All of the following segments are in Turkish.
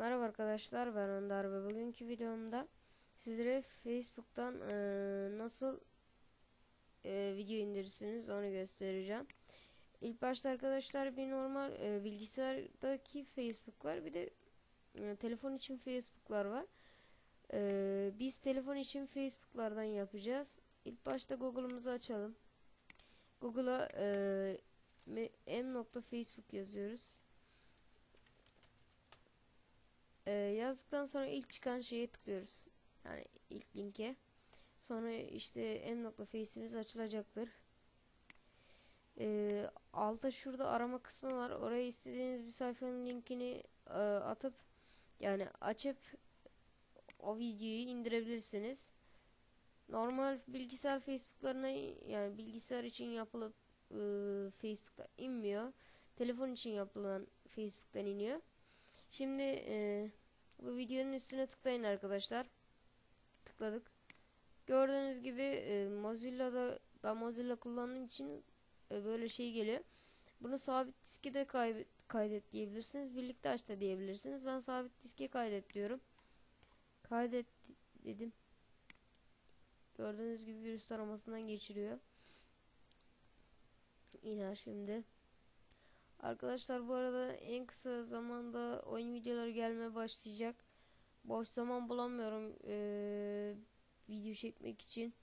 Merhaba arkadaşlar ben Önder ve bugünkü videomda sizlere Facebook'tan e, nasıl e, video indirirsiniz onu göstereceğim. İlk başta arkadaşlar bir normal e, bilgisayardaki Facebook var bir de e, telefon için Facebook'lar var. E, biz telefon için Facebook'lardan yapacağız. İlk başta Google'ımızı açalım. Google'a e, m.facebook yazıyoruz. Ee, yazdıktan sonra ilk çıkan şeye tıklıyoruz. Yani ilk linke. Sonra işte m.face'imiz açılacaktır. Ee, altta şurada arama kısmı var. Oraya istediğiniz bir sayfanın linkini e, atıp yani açıp o videoyu indirebilirsiniz. Normal bilgisayar Facebook'larına yani bilgisayar için yapılıp e, Facebook'ta inmiyor. Telefon için yapılan Facebook'tan iniyor. Şimdi e, bu videonun üstüne tıklayın arkadaşlar. Tıkladık. Gördüğünüz gibi e, Mozilla'da ben Mozilla kullandığım için e, böyle şey geliyor. Bunu sabit diske de kaydet diyebilirsiniz. Birlikte aç da diyebilirsiniz. Ben sabit diske kaydet diyorum. Kaydet dedim. Gördüğünüz gibi virüs aramasından geçiriyor. İner şimdi. Arkadaşlar bu arada en kısa zamanda oyun videoları gelmeye başlayacak. Boş zaman bulamıyorum ee, video çekmek için.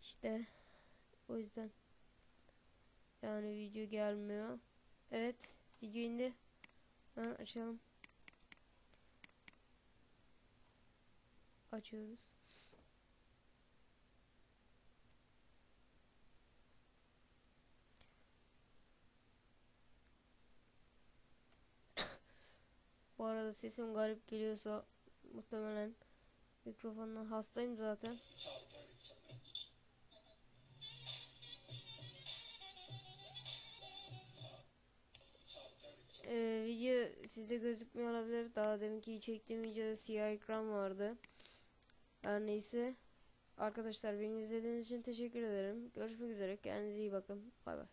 İşte o yüzden yani video gelmiyor. Evet video indi. Ha, açalım. Açıyoruz. Bu arada sesim garip geliyorsa muhtemelen mikrofondan hastayım zaten. Ee, video size gözükmüyor olabilir. Daha deminki çektiğim videoda siyah ekran vardı. Her neyse. Arkadaşlar beni izlediğiniz için teşekkür ederim. Görüşmek üzere. Kendinize iyi bakın. Bay bay.